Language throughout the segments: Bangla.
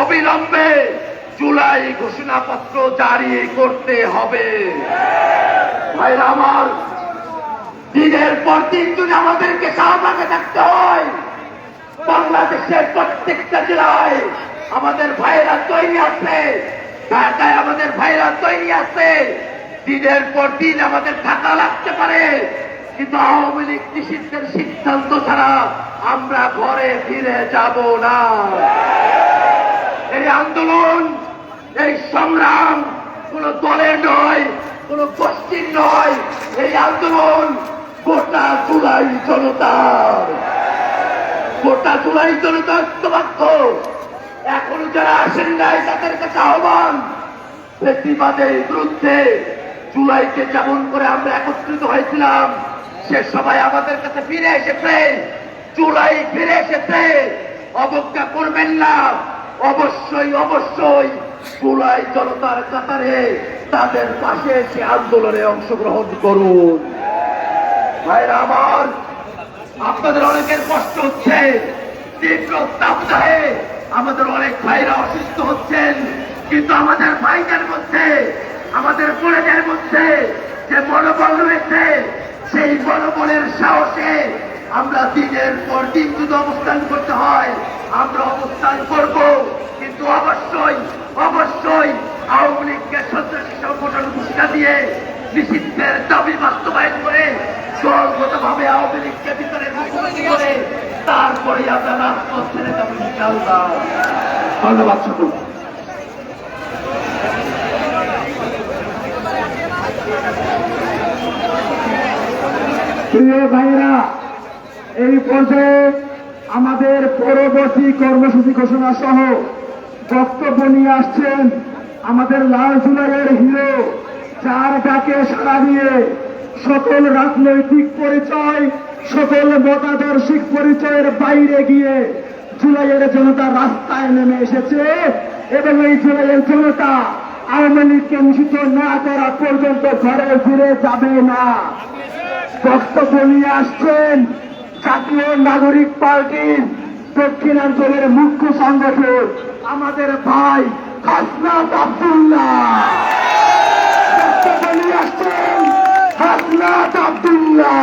অবিলম্বে জুলাই ঘোষণাপত্র জারি করতে হবে। ভাইরা আমার, দিনের পর দিন যদি আমাদেরকে শাহবাগে থাকতে হয়, বাংলাদেশের প্রত্যেকটা জেলায় আমাদের ভাইরা তৈরি আছে, ঢাকায় আমাদের ভাইরা তৈরি আছে। দিনের পর দিন আমাদের থাকা লাগতে পারে, কিন্তু আওয়ামী লীগ নিষিদ্ধের সিদ্ধান্ত ছাড়া আমরা ঘরে ফিরে যাব না। এই আন্দোলন, এই সংগ্রাম কোন দলের নয়, কোন গোষ্ঠীর নয়। এই আন্দোলন গোটা জুলাই জনতার। গোটা জুলাই জনতা ঐক্যবদ্ধ। এখনও যারা আসেন নাই, তাদের কাছে আহ্বান ফেসিবাদের বিরুদ্ধে জুলাইকে যেমন করে আমরা একত্রিত হয়েছিলাম, সে সবাই আমাদের কাছে ফিরে এসেছে। জুলাই ফিরে এসেছে। অবজ্ঞা করবেন না। অবশ্যই অবশ্যই জুলাই জনতার কাতারে তাদের পাশে এসে আন্দোলনে অংশগ্রহণ করুন। ভাইরা আমার, আপনাদের অনেকের কষ্ট হচ্ছে, তীব্র তাপদাহে আমাদের অনেক ভাইরা অসুস্থ হচ্ছেন, কিন্তু আমাদের ভাইদের মধ্যে, আমাদের বোনেদের মধ্যে যে মনোবল রয়েছে, সেই মনোবলের সাহসে আমরা দিনের পর দিন যদি অবস্থান করতে হয়, আমরা অবস্থান করব। অবশ্যই অবশ্যই আওয়ামী লীগকে সন্ত্রাসী সংগঠন ঘোষণা দিয়ে নিষিদ্ধের দাবি বাস্তবায়ন করে দলগত ভাবে আওয়ামী লীগকে ভিতরে মুখোমুখি করে তারপরে আমরা রাজপথ ছেড়ে যাব ইনশাআল্লাহ। ধন্যবাদ শুধু প্রিয় ভাইরা এই পর্যায়ে আমাদের পরবর্তী কর্মসূচি ঘোষণা সহ বক্তব্য নিয়ে আসছেন আমাদের লাল জুলাইয়ের হিরো, যার ডাকে সাড়া দিয়ে সকল রাজনৈতিক পরিচয়, সকল মতাদর্শিক পরিচয়ের বাইরে গিয়ে জুলাইয়ের জনতা রাস্তায় নেমে এসেছে এবং এই জুলাইয়ের জনতা আওয়ামী লীগকে নিষিদ্ধ না করা পর্যন্ত ঘরে ফিরে যাবে না। বক্তব্য নিয়ে আসছেন জাতীয় নাগরিক পার্টির দক্ষিণাঞ্চলের মুখ্য সংগঠক আমাদের ভাই হাসনাত আবদুল্লাহ। আসছেন হাসনাত আবদুল্লাহ।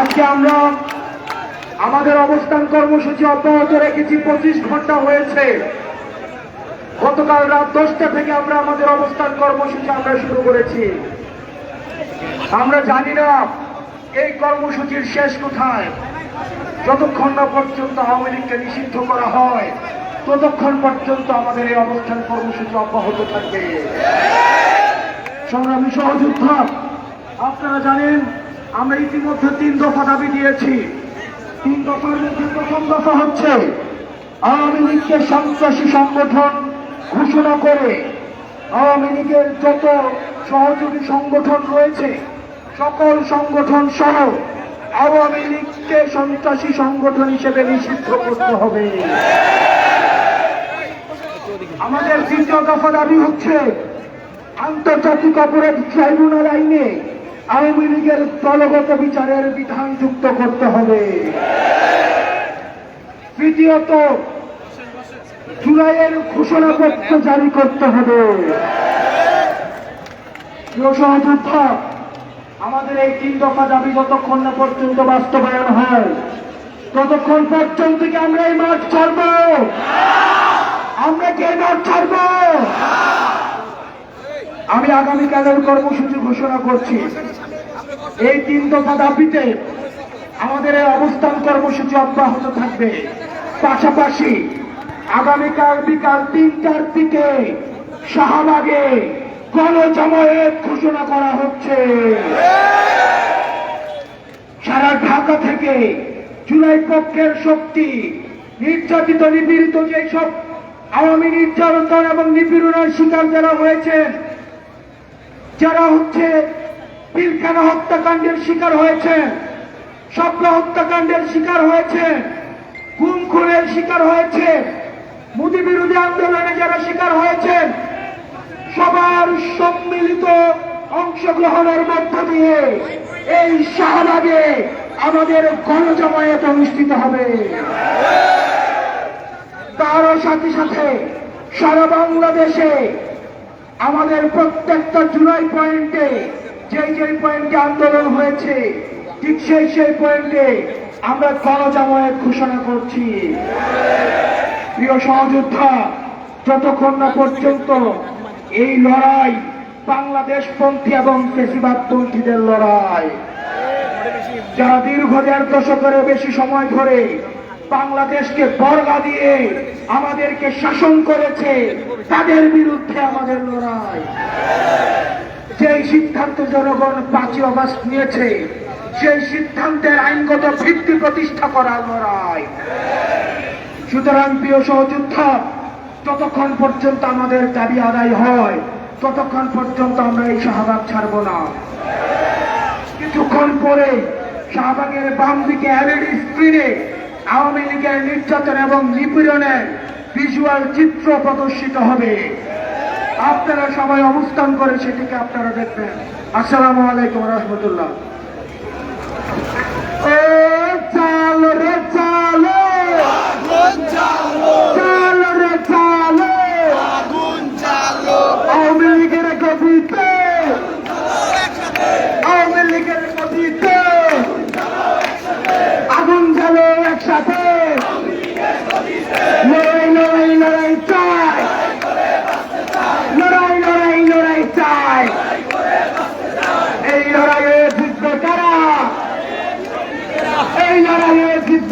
আজকে আমরা আমাদের অবস্থান কর্মসূচি অব্যাহত রেখেছি। পঁচিশ ঘণ্টা হয়েছে। গতকাল রাত দশটা থেকে আমরা আমাদের অবস্থান কর্মসূচি আমরা শুরু করেছি। আমরা জানি না এই কর্মসূচির শেষ কোথায়। যতক্ষণ না পর্যন্ত আওয়ামী লীগকে নিষিদ্ধ করা হয়, ততক্ষণ পর্যন্ত আমাদের এই অবস্থান কর্মসূচি অব্যাহত থাকবে। সংগ্রামী সহযোদ্ধা, আপনারা জানেন, আমরা ইতিমধ্যে তিন দফা দাবি দিয়েছি। তিন দফার মধ্যে প্রথম দফা হচ্ছে, আওয়ামী লীগকে সন্ত্রাসী সংগঠন ঘোষণা করে আওয়ামী লীগের যত সহযোগী সংগঠন রয়েছে, সকল সংগঠন সহ আওয়ামী লীগকে সন্ত্রাসী সংগঠন হিসেবে নিষিদ্ধ করতে হবে। আমাদের দ্বিতীয় দফা দাবি হচ্ছে, আন্তর্জাতিক অপরাধ ট্রাইব্যুনাল আইনে আওয়ামী লীগের দলগত বিচারের বিধান যুক্ত করতে হবে। তৃতীয়ত জুলাইয়ের ঘোষণাপত্র জারি করতে হবে। আমাদের এই তিন দফা দাবি যতক্ষণ না পর্যন্ত বাস্তবায়ন হয়, ততক্ষণ পর্যন্ত কি আমরা এই মাঠ ছাড়ব? আমরা কি এই মাঠ ছাড়ব? আমি আগামীকালের কর্মসূচি ঘোষণা করছি। এই তিন দফা দাবিতে আমাদের এই অবস্থান কর্মসূচি অব্যাহত থাকবে। পাশাপাশি আগামীকাল বিকাল তিনটার দিকে শাহবাগে গণজমায়েত ঘোষণা করা হচ্ছে। সারা ঢাকা থেকে জুলাই পক্ষের শক্তি, নির্যাতিত, নিপীড়িত যেসব আওয়ামী নির্যাতন এবং নিপীড়নের শিকার যারা হয়েছেন, যারা হচ্ছে পিলখানা হত্যাকাণ্ডের শিকার হয়েছেন স্বপ্ন হত্যাকাণ্ডের শিকার হয়েছে গুম খুনের শিকার হয়েছে মোদী বিরোধী আন্দোলনে যারা শিকার হয়েছেন, সবার সম্মিলিত অংশগ্রহণের মধ্য দিয়ে এই শাহবাগে আমাদের গণজমায়েত অনুষ্ঠিত হবে। তারও সাথে সাথে সারা বাংলাদেশে আমাদের প্রত্যেকটা জুলাই পয়েন্টে যে যে পয়েন্টে আন্দোলন হয়েছে, ঠিক সেই সেই পয়েন্টে আমরা গণজামায়াত ঘোষণা করছি। প্রিয় সহযোদ্ধা, যতক্ষণ না পর্যন্ত এই লড়াই বাংলাদেশ পন্থী এবং ফেসিবাদ পন্থীদের লড়াই, যারা দীর্ঘ দেড় দশকের বেশি সময় ধরে বাংলাদেশকে বর্গা দিয়ে আমাদেরকে শাসন করেছে, তাদের বিরুদ্ধে আমাদের লড়াই। যেই সিদ্ধান্ত জনগণ পাঁচই অগস্ট নিয়েছে, সেই সিদ্ধান্তের আইনগত ভিত্তি প্রতিষ্ঠা করার লড়াই। সুতরাং, প্রিয় সহযোদ্ধা যতক্ষণ পর্যন্ত আমাদের দাবি আদায় হয়। ততক্ষণ পর্যন্ত আমরা এই শাহবাগ ছাড়ব না। কিছুক্ষণ পরে শাহবাগের বাম দিকে এলইডি স্ক্রিনে আওয়ামী লীগের নির্যাতন এবং নিপীড়নের ভিজুয়াল চিত্র প্রদর্শিত হবে। আপনারা সবাই অবস্থান করে সেটিকে আপনারা দেখবেন। আসসালামু আলাইকুম রহমতুল্লাহ।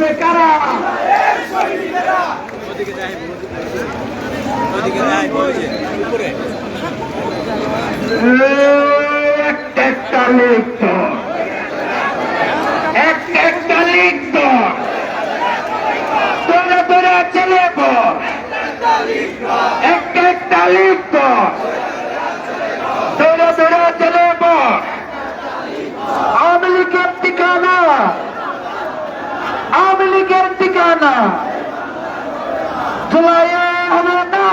করবে কারা? একটা একটা লিখ দর একটা একটা লিখ দর তোরা তোরা চলে একটা একটা লিখ তাবলিগের ঠিকানা। জুলাই হবে না।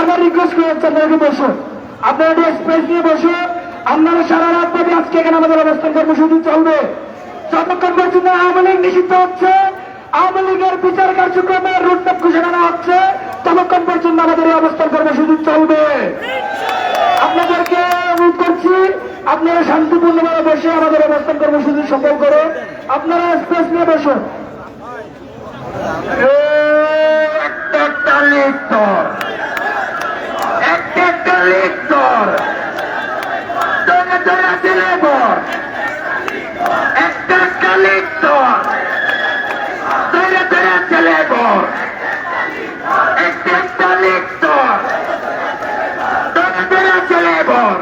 বারবার রিকোয়েস্ট করে যাচ্ছে আপনাদেরকে বসুন আপনারা একটু স্পেস নিয়ে বসুন আপনারা সারা রাত পাবে আজকে এখানে আমাদের অবস্থান কর্মসূচি চলবে। যতক্ষণ পর্যন্ত আওয়ামী লীগ নিষিদ্ধ হচ্ছে, আওয়ামী লীগের বিচার কার্যক্রমের রুটম্যাপ ঘোষণা না হচ্ছে, ততক্ষণ পর্যন্ত আমাদের এই অবস্থান কর্মসূচি চলবে। আপনাদেরকে অনুরোধ করছি, আপনারা শান্তিপূর্ণভাবে বসে আমাদের অবস্থান কর্মসূচি সফল করে। আপনারা স্পেস নিয়ে বসুন একটা একটা lector. ¿Dónde está el teléfono? Está calito. ¿Dónde está el teléfono? Está listo. ¿Dónde está el teléfono?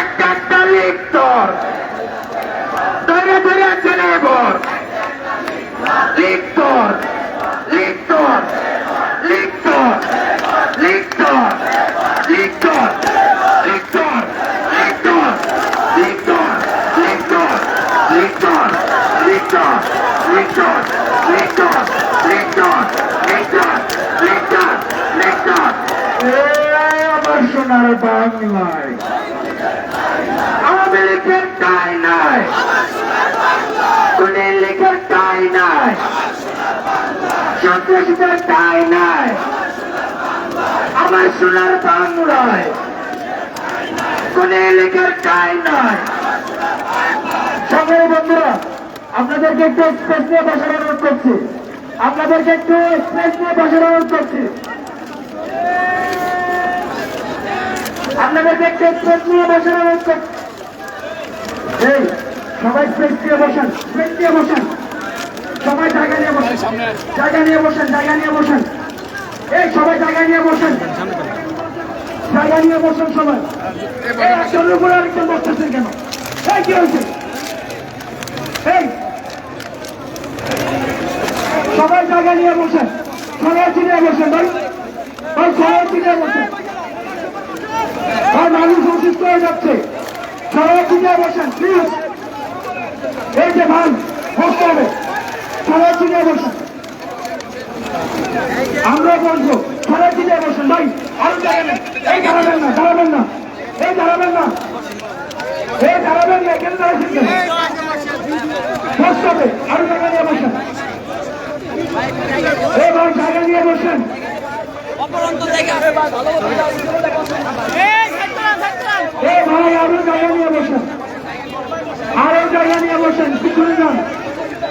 Está listo. ¿Dónde está el teléfono? Lictor, lictor, lictor. লিখতর লিখতর লিখতর লিখতর লিখতর লিখতর লিখতর লিখতর লিখতর লিখতর লিখতর লিখতর লিখতর লিখতর আমার সোনার বাংলায় আমাদের লেখের টাই নাই কোন লেখের টাই নাই সন্ত্রাসীদের টাই নাই আমার সোনার বাংলায় কোন লেখের টাই নাই সবাই বন্ধুরা, আপনাদেরকে একটু স্পেস নিয়ে বসার অনুরোধ করছি। আপনাদেরকে একটু স্পেস নিয়ে বসার অনুরোধ করছি। আপনাদেরকে একটু স্পেস নিয়ে বসার অনুরোধ করছি। এই, সবাই স্পেস দিয়ে বসেন স্পেস দিয়ে বসেন। সবাই জায়গা নিয়ে বসেন, জায়গা নিয়ে বসেন, জায়গা নিয়ে বসেন। এই সবাই জায়গা নিয়ে বসেন। জায়গা নিয়ে বসেন সবাই। একজনের উপরে আরেকজন বসতেছেন কেন? এই কি হয়েছে? এই। সবাই জায়গা নিয়ে বসেন। সবাই চিনে বসেন ভাই। ভাই, সবাই চিনে বসেন। ভাই, মানুষ অসুস্থ হয়ে যাচ্ছে। সবাই চিনে বসেন প্লিজ এই যে ভাই, বসতে হবে। সবাই চিনে বসেন। আমরা বলব সবাই চিনে বসেন। ভাই, আর দাঁড়াবেন এই দাঁড়াবেন না দাঁড়াবেন না। এই দাঁড়াবেন না। এই দাঁড়াবেন না কেন? দাঁড়াচ্ছেন হবে, আর জায়গা নিয়ে বসেন। এই ভাই, আরও জায়গা নিয়ে বসেন। আরও জায়গা নিয়ে বসেন, পিছনে যান।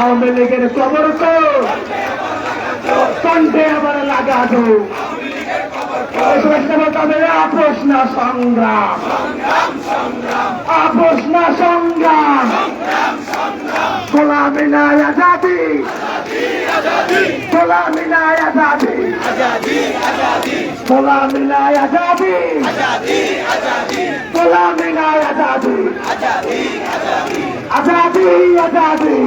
আওয়ামী লীগের কবর কণ্ঠে আবার লাগাতো আপোষ না সংগ্রাম। আপোষ না সংগ্রাম। গোলামি না আজাদি। গোলামি না আজাদি। গোলামি না আজাদি। গোলামি না আজাদি। আজাদি আজাদি।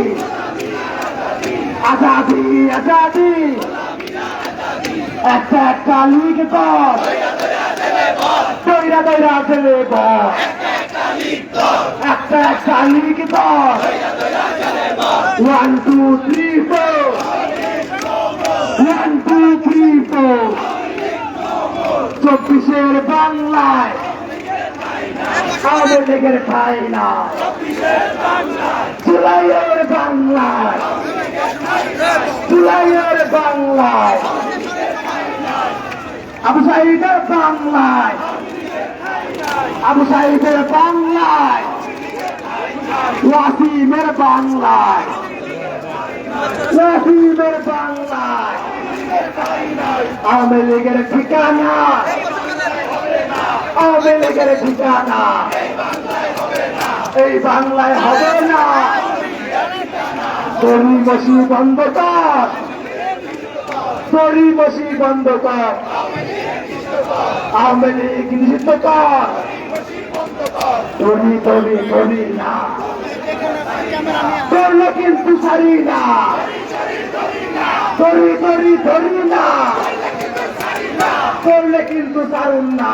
আজাদি আজাদি। একটা একটা লিগ কর দৈরা বল। একটা একটা লিগ কর one two three four one two three four চব্বিশের বাংলায় আওয়ামী না জুলাইয়ের বাংলায়। জুলাইয়ের বাংলায়। আবু সাইদের বাংলায়। আবু সাইদের বাংলায়। ওয়াসিমের বাংলায়। ওয়াসিমের বাংলায়। আওয়ামী লীগের ঠিকানা। আওয়ামী লীগের ঠিকানা। এই বাংলায় হবে না। তরি বসি বন্ধ কর তরি বসি বন্ধ কর আওয়ামী লীগ নিষিদ্ধ কর তরি তরি তরি না। করলে কিন্তু সারি না। তরি তরি তরি না। করলে কিন্তু সারুন না।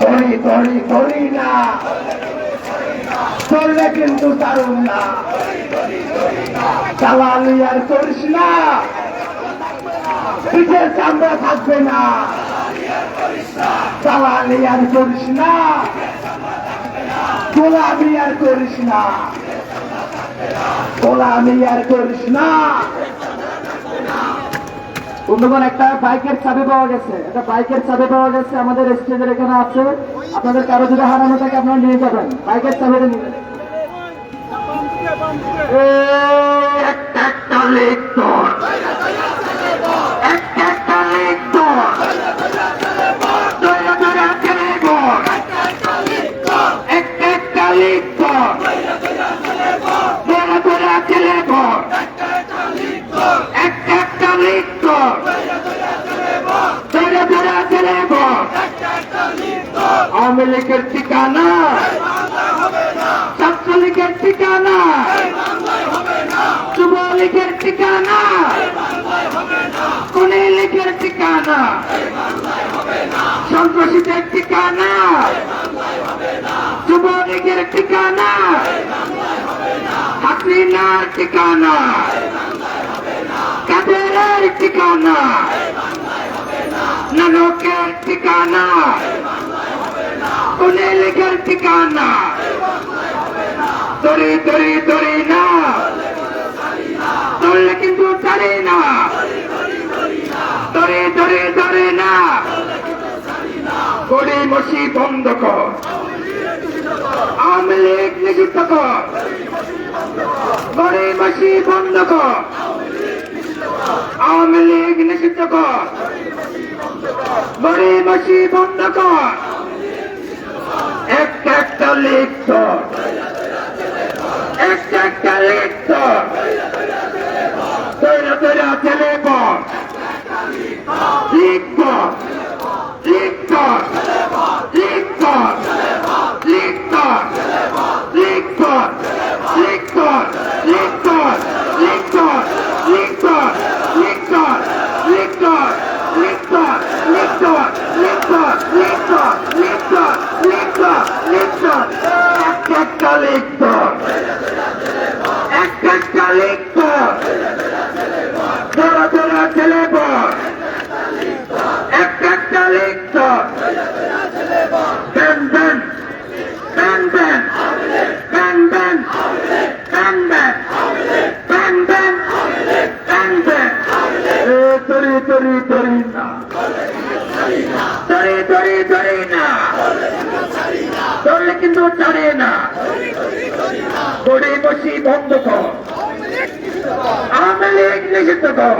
তরি তরি তরি না। করলে কিন্তু সারুন না। চালালি আর করিস না। পিঠের চামড়া থাকবে না। চালালি আর করিস না। গোলামি আর করিস না। গোলামি আর করিস না। বন্ধুগণ একটা বাইকের চাবি পাওয়া গেছে। একটা বাইকের চাবি পাওয়া গেছে আমাদের স্টেজের এখানে আছে। আপনাদের কারও যদি হারানো থাকে আপনারা নিয়ে যাবেন। বাইকের চাবিটা নিয়ে একটা একটা লেখ আওয়ামী লীগের ঠিকানা। ছাত্রলীগের ঠিকানা। যুবলীগের ঠিকানা। কোন লীগের ঠিকানা। সন্ত্রাসীদের ঠিকানা। যুবলীগের ঠিকানা। হাসিনার ঠিকানা। কাদের ঠিকানা। নানকের ঠিকানা। কোনে লেখের ঠিকানা দড়ি দড়ি দড়ি না দৌড়লে কিন্তু ছাড়ে না দড়ি দড়ি দড়ি না গড়ি মসি বন্ধ কর আওয়ামী লীগ নিষিদ্ধ কর গড়ি মসি বন্ধ কর আওয়ামী লীগ নিষিদ্ধ কর গড়ি বন্ধ কর একটা একটা লীগ কর একটা একটা লীগ কর তৈরা তৈরা ছেলে কর লীগ কর লীগ কর লীগ কর লীগ কর লীগ কর লীগ কর কালেক্টর একটা কালেক্টর ধরা ধরা ছেলে একটা কালেক্টর তরি তরি তরি না না কিন্তু ছাড়ে না গড়ি বসি বন্ধ কর। আওয়ামী নিষিদ্ধ কর।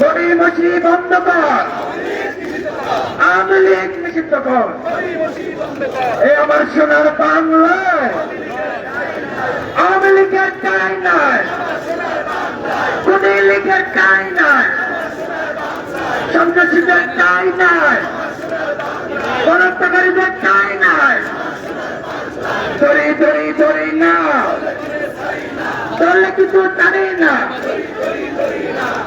গড়ি বসি বন্ধ কর। আওয়ামী নিষিদ্ধ কর। এ আমার সোনার বাংলায় আওয়ামী লীগের নাই। কোন লীগের টাই নাই। সন্ত্রাসীদের টাই নাই। করি না ধরলে কিছু টানি না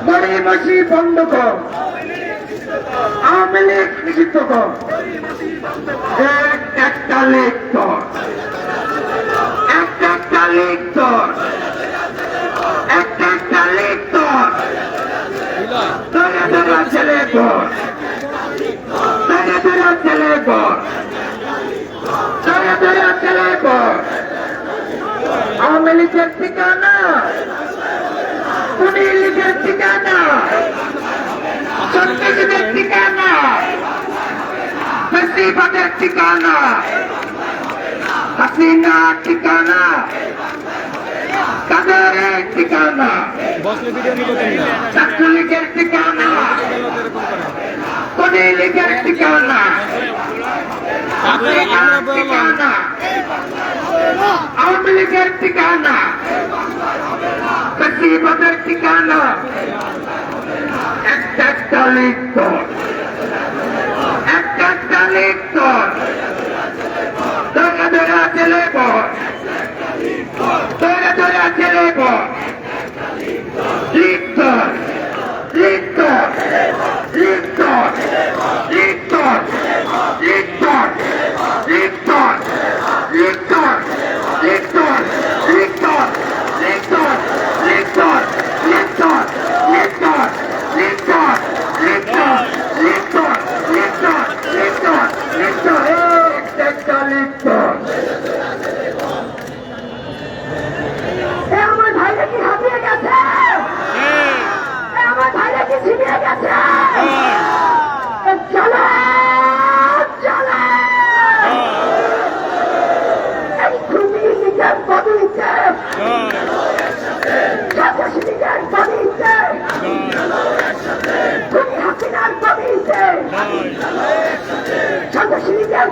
বড়ি মাসি বন্ধ কর আওয়ামী একটা একটা লেখ ধর একটা একটা লেখ ধর ধরে ধরা ছেলে ধর ধরে ধরা ছেলে ধর ধরে ধরা ছেলে ধর আওয়ামী লীগের ঠিকানা? কুড়ি লীগের ঠিকানা? চট্টগ্রামের ঠিকানা? বেশিরভাগের ঠিকানা? হাসিনা ঠিকানা? কাদের ঠিকানা? ছাত্র লীগের ঠিকানা? কুড়ি ঠিকানা? আওয়ামী লীগের ঠিকানা ফেসিবাদের ঠিকানা একটা একটা লীগ কর একটা একটা লীগ কর ধরে ধরে ছেলে বল ধরে ধরে ছেলে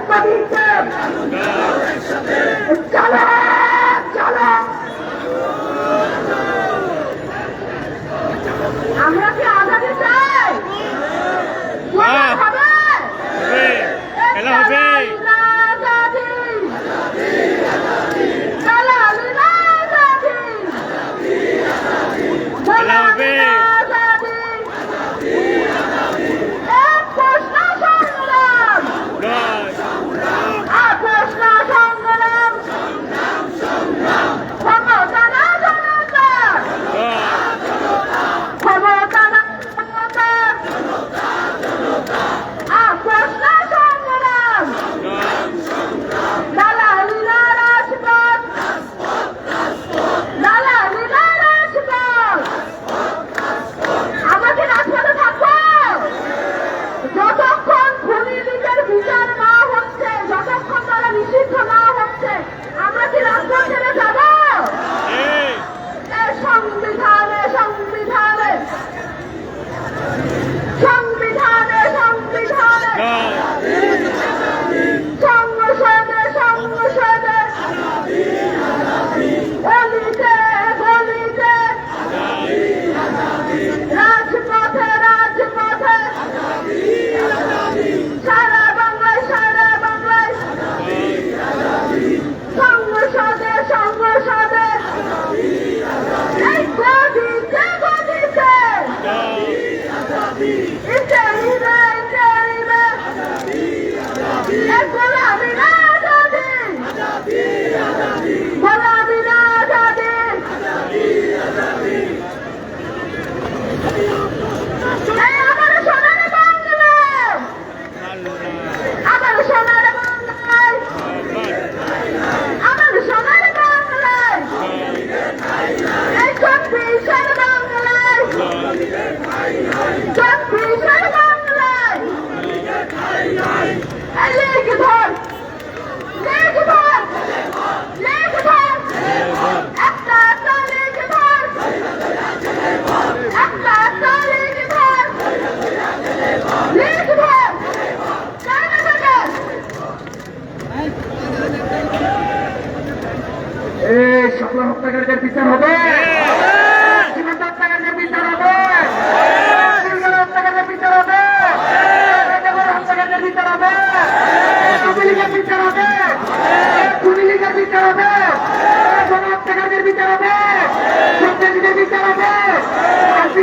প্রদীপকে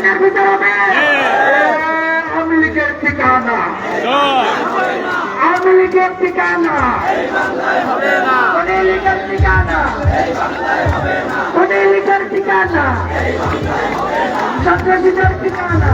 নির্মিত হবে আওয়ামী লীগের ঠিকানা। আওয়ামী লীগের ঠিকানা। লীগের ঠিকানা ঠিকানা। সন্ত্রাসীদের ঠিকানা।